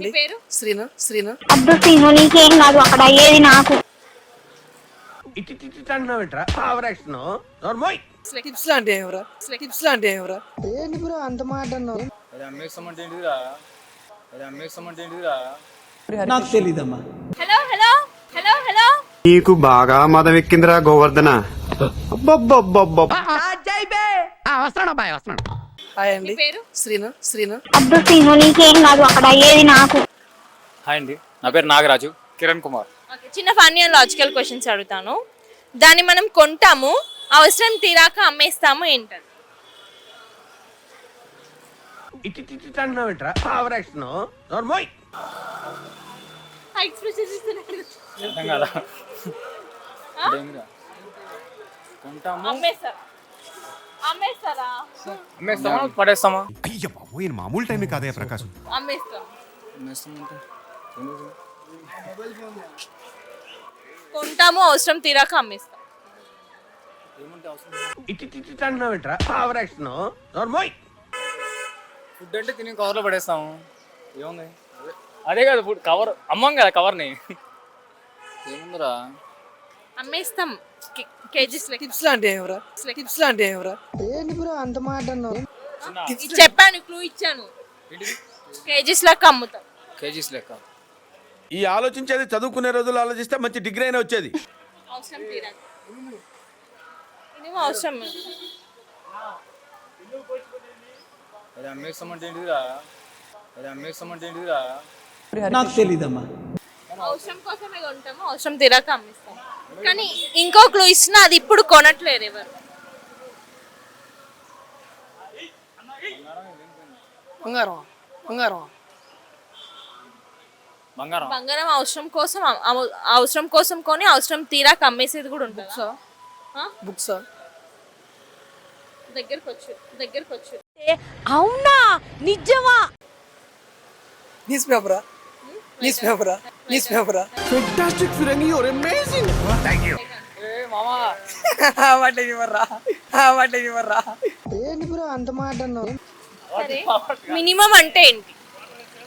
మీ పేరు? శ్రీను శ్రీను. అద్దు సీను నీకేం కాదు అక్కడ అయ్యేది నాకు. ఇటు ఇటు ఇటు అంటున్నావేంట్రా ఓవరాక్షన్ నోర్మోయ్ టిప్స్ లాంటి ఎవరా టిప్స్ లాంటి ఎవరా ఏంటి బ్రో అంత మాట అన్నావు? అది అమ్మేస్తామంటే ఏంటిదిరా? అది అమ్మేస్తామంటే ఏంటిదిరా? నాకు తెలీదమ్మా. హలో హలో హలో హలో నీకు బాగా మదం ఎక్కిందిరా గోవర్ధన. అబ్బబ్బబ్బబ్బ హాయ్ అండి. మీ పేరు? శ్రీను శ్రీను. నీకేం కాదు అక్కడ అయ్యేది నాకు. హాయ్ అండి. నా పేరు నాగరాజు కిరణ్ కుమార్. ఓకే చిన్న ఫన్నీ అండ్ లాజికల్ క్వశ్చన్స్ అడుగుతాను. దాన్ని మనం కొంటాము అవసరం తీరాక అమ్మేస్తాము ఏంటది? ఇటు ఇటు ఇటు అంటున్నావేంట్రా ఓవరాక్షన్ నోర్మోయ్ అర్థం కాదా అంటే ఏంటిరా? కొంటాము అమ్మేస్తారా? అమ్మేస్తామా? పడేస్తామా? అయ్య బాబోయ్ మామూలు టైం కాదే ప్రకాశం. అమ్మేస్తాం? కొంటాము అవసరం తీరాక అమ్మేస్తాం. ఇటు ఇటు ఇటు అంటున్నావేంట్రా? ఓవరాక్షన్ నోర్మోయ్. ఫుడ్ అంటే తిని కవర్లో పడేస్తాము. ఏముంది? అదే- అదే కదా ఫుడ్ కవర్ అమ్మం కదా కవర్ని. ఏముందిరా? అమ్మేస్తాం. కేజీస్ లెక్క. టిప్స్ లాంటి ఎవరా టిప్స్ లాంటి ఎవరా ఏంటి బ్రో అంత మాట చెప్పాను క్లూ ఇచ్చాను. కేజీస్ లెక్క అమ్ముతాం. కేజీస్ లెక్క. ఈ ఆలోచించేది చదువుకునే రోజులు ఆలోచిస్తే మంచి డిగ్రీ అయినా వచ్చేది. అవసరం తీరాక ఇదేమో అవసరం. అది అమ్మేస్తామంటే ఏంటిదిరా? అది అమ్మేస్తామంటే ఏంటిదిరా? నాకు తెలీదమ్మా. అవసరం కోసమే కొంటాము అవసరం తీరాక అమ్మిస్తాం. కానీ ఇంకో క్లూ ఇచ్చినా అది ఇప్పుడు కొనట్లేదు ఎవరు. బంగారం బంగారం. బంగారం. బంగారం అవసరం కోసం అమ్- అవసరం కోసం కొని అవసరం తీరాక అమ్మేసేది కూడా ఉంటుంది? బుక్స్ దగ్గరకు వచ్చు దగ్గరకు వచ్చు. న్యూస్ పేపరా న్యూస్ పేపరా న్యూస్ పేపరా ఏ మామా. వాట్ ఇవ్వరా వాట్ ఇవ్వరా ఏంటి బ్రో అంత మాట అన్నావు? సరే. మినిమం అంటే ఏంటి?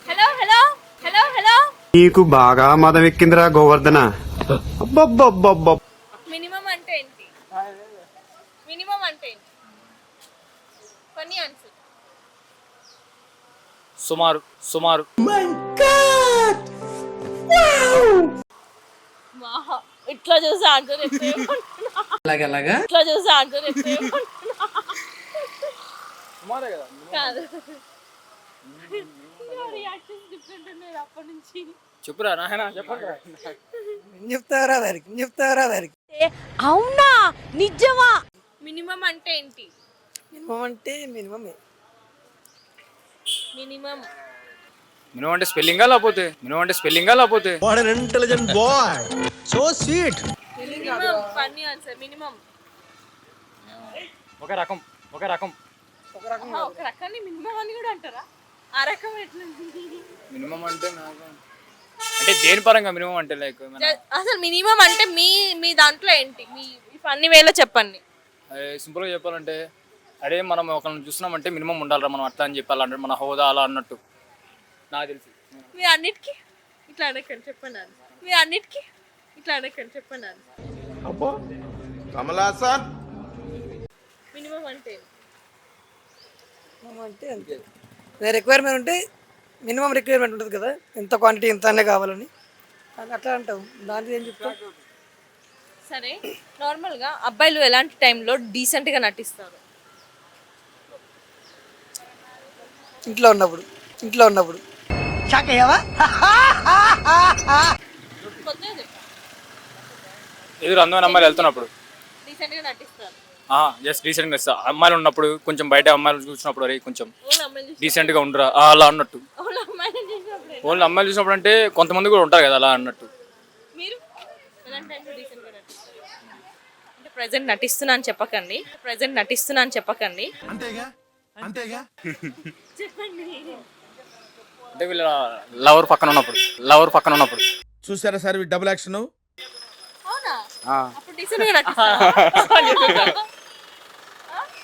హలో హలో హలో హలో నీకు బాగా మదం ఎక్కిందిరా గోవర్ధన. అబ్బబ్బబ్బబ్బ. మినిమం అంటే ఏంటి? మినిమం అంటే ఏంటి? ఆన్సర్ సుమారు సుమారు. వాహ్. ఇట్లా చూసి అలాగలాగా ఇట్లా చూసి ఆన్సర్ సుమారే కదా కాదు. రియాక్షన్స్ డిఫరెంట్ ఉన్నాయి అప్పటి నుంచి. చెప్పురా నాయన చెప్పండి. ఏం చెప్తారా దానికి ఏం చెప్తారా దానికి? మినిమం అంటే ఏంటి? మినిమం అంటే మినిమమే. మినిమం. మినిమం అంటే స్పెల్లింగా లేకపోతే? మినిమం అంటే స్పెల్లింగా లేకపోతే? Intelligent boy so sweet minimum funny answer minimum. ఒక రకం ఒక రకం. ఒక రకాన్ని మినిమం అని కూడా అంటారా? ఆ రకం ఎట్లా? మినిమం అంటే నాకు అంటే దేని పరంగా మినిమం అంటే లైక్ అసలు మినిమం అంటే మీ మీ దాంట్లో ఏంటి? మీ ఫన్నీ వేలో చెప్పండి. సింపుల్గా చెప్పాలంటే అదే మనం ఒకరిని చూస్తున్నామంటే మినిమం ఉండాలిరా మనం అట్లా అని చెప్పాలంటే మన హోదా అలా అన్నట్టు. నాకు తెలిసి. మీరు అన్నిటికీ? ఇట్లా అడగండి చెప్పండి. మీరు అన్నిటికీ? ఇట్లా అడగండి చెప్పండి అని అబ్బో కమలాసన్ మినిమం అంటే? అంటే అంతే. రిక్వైర్మెంట్ ఉంటే మినిమం రిక్వైర్మెంట్ ఉంటుంది కదా ఎంత క్వాంటిటీ ఇంత అనే కావాలని. అది అట్లా అంటాం దానికి ఏం చెప్తాం సరే నార్మల్గా అబ్బాయిలు ఎలాంటి టైంలో డీసెంట్గా నటిస్తారు? ఇంట్లో ఉన్నప్పుడు ఇంట్లో ఉన్నప్పుడు. కొత్తగా చెప్పు ఎదురు అందమైన అమ్మాయిలు వెళ్తున్నప్పుడు. జస్ట్ రీసెంట్గా ఇస్తా అమ్మాయిలు ఉన్నప్పుడు కొంచెం బయట అమ్మాయిలు చూసినప్పుడు అరే కొంచెం చూసి డీసెంట్గా ఉండరా అలా అన్నట్టు. ఓన్లీ అమ్మాయిలు చూసినప్పుడే అంటే కొంతమంది కూడా ఉంటారు కదా అలా అన్నట్టు. ప్రజెంట్ నటిస్తున్నా అని చెప్పకండి. ప్రజెంట్ నటిస్తున్నా అని చెప్పకండి. అంతేగా? అంతేగా? చెప్పండి. అంటే వీళ్ళ లవర్ పక్కన ఉన్నప్పుడు లవర్ పక్కన ఉన్నప్పుడు. చూసారా సార్ డబుల్ యాక్షన్ అప్పుడు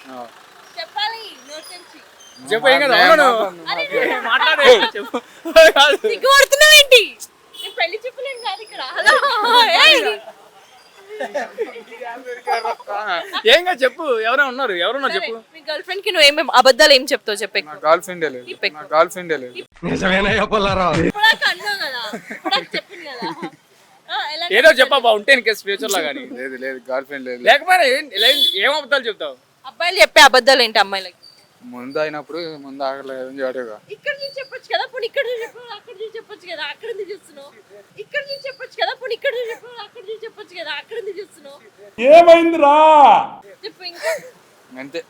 ఆ. చెప్పాలి చెప్పు ఏం కదా అవును మాట్లాడే చెప్పు. కాదు. నేను పెళ్ళి చెప్పలేను కాదు ఇక్కడ. హలో. ఏయ్. ఏం కాదు చెప్పు ఎవరైనా ఉన్నారు ఎవరున్నారు చెప్పు. మీ గర్ల్ ఫ్రెండ్కి నువ్వు ఏమేమి అబద్ధాలు ఏం చెప్తావు చెప్పే గర్ల్ ఫ్రెండ్ లేదు. గర్ల్ ఫ్రెండ్ లేదు. అన్నావు కదా చెప్పింది ఏదో చెప్పా బా ఉంటే కేసు ఫ్యూచర్లో కానీ. లేదు లేదు గర్ల్ ఫ్రెండ్ లేదు. లేకపోయినా ఏం- ఏం- ఏం అబద్ధాలు చెప్తావు? అబ్బాయిలు చెప్పే అబద్ధాలు ఏంటి అమ్మాయిలకి? ముందు అయినప్పుడు ముందు ఆగలేదు జడగా. ఇక్కడ నుంచి చెప్పొచ్చు కదా పోనీ ఇక్కడ నుంచి చెప్పు అక్కడ నుంచి చెప్పొచ్చు కదా అక్కడ నుంచి చూస్తున్నావు? ఇక్కడ నుంచి చెప్పొచ్చు కదా పోనీ ఇక్కడ నుంచి చెప్పు అక్కడ నుంచి చెప్పొచ్చు కదా అక్కడ నుంచి చూస్తున్నావు? ఏమైందిరా? చెప్పు ఇంకా. అంతే.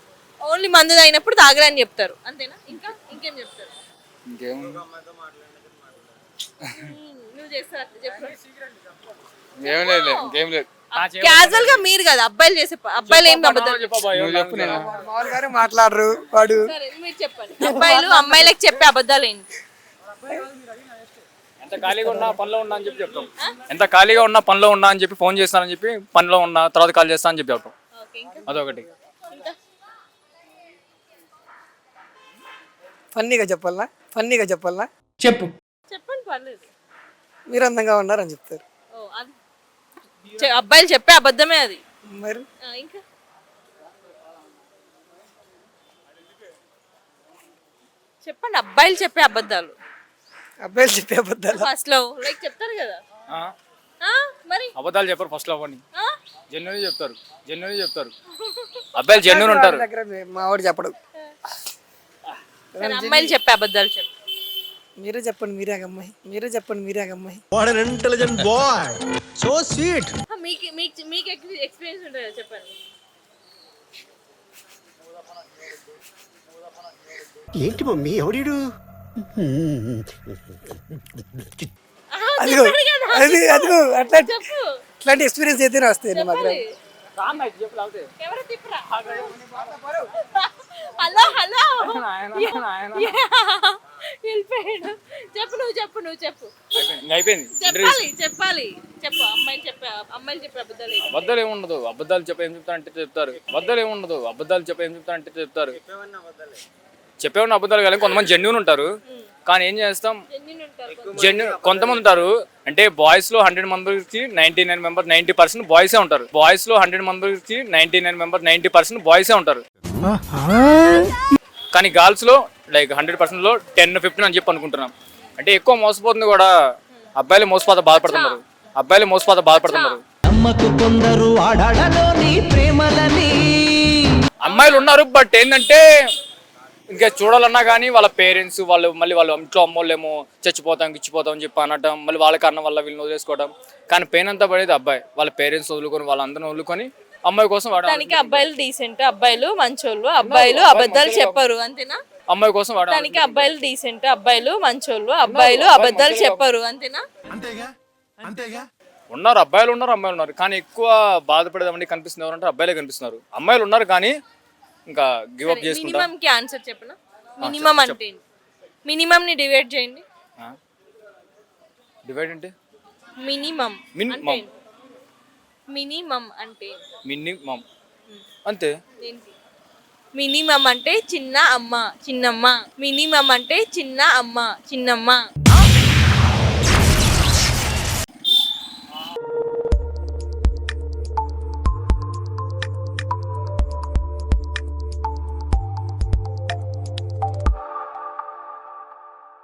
ఓన్లీ మందు తాగినప్పుడు తాగరని చెప్తారు. అంతేనా? ఇంకా? ఇంకేం చెప్తారు? ఇంకేముంది ఉమ్, నువ్వు చేస్తావు అట్లా చెప్పు ఏం లేదు ఇంకేం లేదు. క్యాజువల్గా మీరు కదా అబ్బాయిలు చేసే అబ్బాయిలు ఏం అబద్ధాలు మాట్లాడరు వాడు. మీరు చెప్పండి. అబ్బాయిలు అమ్మాయిలకు చెప్పే అబద్ధాలు ఏంటి? ఎంత ఖాళీగా ఉన్నా పనిలో ఉన్నా అని చెప్పి చెప్తాం. ఎంత ఖాళీగా ఉన్నా పనిలో ఉన్నా అని చెప్పి ఫోన్ చేస్తానని చెప్పి పనిలో ఉన్నా తర్వాత కాల్ చేస్తా అని చెప్పి చెప్తాం. ఓకే ఇంకా? అదొకటి. ఫన్నీగా చెప్పాలనా? ఫన్నీగా చెప్పాలనా? చెప్పు. పర్లేదు. మీరు అందంగా ఉన్నారని చెప్తారు. ఓ అది చె- అబ్బాయిలు చెప్పే అబద్ధమే అది. మరి? ఆ, ఇంకా? చెప్పండి అబ్బాయిలు చెప్పే అబద్ధాలు. అబ్బాయిలు చెప్పే అబద్ధాలు? ఫస్ట్లో లైక్ చెప్తారు కదా. ఆ? ఆ, మరి? అబద్ధాలు చెప్పరు ఫస్ట్లో అవన్నీ ఆ? జెన్యున్ చెప్తారు. జెన్యున్ చెప్తారు. అబ్బాయిలు జెన్యున్ ఉంటారు. వాడి దగ్గర మీ- మా వాడు చెప్పడు. సరే అమ్మాయిలు చెప్పే అబద్ధాలు చెప్పు. మీరే చెప్పండి మీరే అమ్మాయి మీరే చెప్పండి మీరే అమ్మాయి what an intelligent boy so sweet మీకు మీకు మీకు ఎక్స్పీరియన్స్ ఉంటుంది చెప్పండి? ఏంటి మమ్మీ ఎవడీడు ఆ, అదిగో. అది అదిగో అట్లా అట్లాంటి ఎక్స్పీరియన్స్ అయితేనే వస్తాయి మాకు. ఎవరు తిప్పరా? Hello hello. వెళ్ళిపోయాడు. చెప్పు నువ్వు చెప్పు నువ్వు చెప్పు. అయిపోయింది చెప్పాలి చెప్పాలి. చెప్పు అమ్మాయిలు చెప్పే అబద్ధాలు ఏంటి? అబద్ధాలు ఏముండదు అబద్ధాలు చెప్ప ఏం చెప్తారంటే చెప్తారు. అబద్ధాలు ఏముండదు అబద్ధాలు చెప్ప ఏం చెప్తారంటే చెప్తారు. చెప్పేవాడిని అబద్ధాలు కానీ కొంతమంది జెన్యున్ ఉంటారు. కానీ ఏం చేస్తాం? Genuine ఉంటారు కొంతమంది. జెన్యున్ కొంతమంది ఉంటారు. అంటే బాయ్స్లో హండ్రెడ్ మెంబర్స్కి ninety nine member ninety percent బాయ్సే ఉంటారు. బాయ్స్లో హండ్రెడ్ మెంబర్స్కి ninety nine member ninety percent బాయ్సే ఉంటారు. కానీ గర్ల్స్లో లైక్ హండ్రెడ్ పర్సెంట్లో టెన్ ఫిఫ్టీన్ అని చెప్పి అనుకుంటున్నాం. అంటే ఎక్కువ మోసపోతుంది కూడా అబ్బాయిలు మోసపోత బాధపడుతున్నారు. అబ్బాయిలు మోసపోత బాధపడుతున్నారు. కొందరు ప్రేమలని అమ్మాయిలు ఉన్నారు బట్ ఏంటంటే ఇంకా చూడాలన్నా కానీ వాళ్ళ పేరెంట్స్ వాళ్ళు మళ్ళీ వాళ్ళ ఇంట్లో అమ్మోళ్ళేమో చచ్చిపోతాం గిచ్చిపోతాం అని చెప్పి అనటం మళ్ళీ వాళ్ళ కారణం వల్ల వీళ్ళని వదిలేసుకోవడం కానీ పెయిన్ అంతా పడేది అబ్బాయి. వాళ్ళ పేరెంట్స్ వదులుకొని వాళ్ళందరిని వదులుకొని అమ్మాయి కోసం వాడు దానికి అబ్బాయిలు డీసెంట్ అబ్బాయిలు మంచోళ్ళు అబ్బాయిలు అబద్ధాలు చెప్పరు అంతేనా? అమ్మాయి కోసం వాడు దానికి అబ్బాయిలు డీసెంట్ అబ్బాయిలు మంచోళ్ళు అబ్బాయిలు అబద్ధాలు చెప్పరు అంతేనా? అంతేగా? అంతేగా? ఉన్నారు అబ్బాయిలు ఉన్నారు అమ్మాయిలు ఉన్నారు. కానీ ఎక్కువ బాధపడేదామంటే కనిపిస్తుంది ఎవరంటే అబ్బాయిలే కనిపిస్తున్నారు. అమ్మాయిలు ఉన్నారు కానీ ఇంకా గివ్ అప్ చేసుకుంటా. మినిమం కి ఆన్సర్ చెప్పనా మినిమం అంటే మినిమం ని డివైడ్ చేయండి. డివైడ్ అంటే? Minimum Minimum. మినిమం అంటే మినిమం. అంతే. ఏంటి మినిమం అంటే చిన్న అమ్మ చిన్నమ్మ. మినిమం అంటే చిన్న అమ్మ చిన్నమ్మ.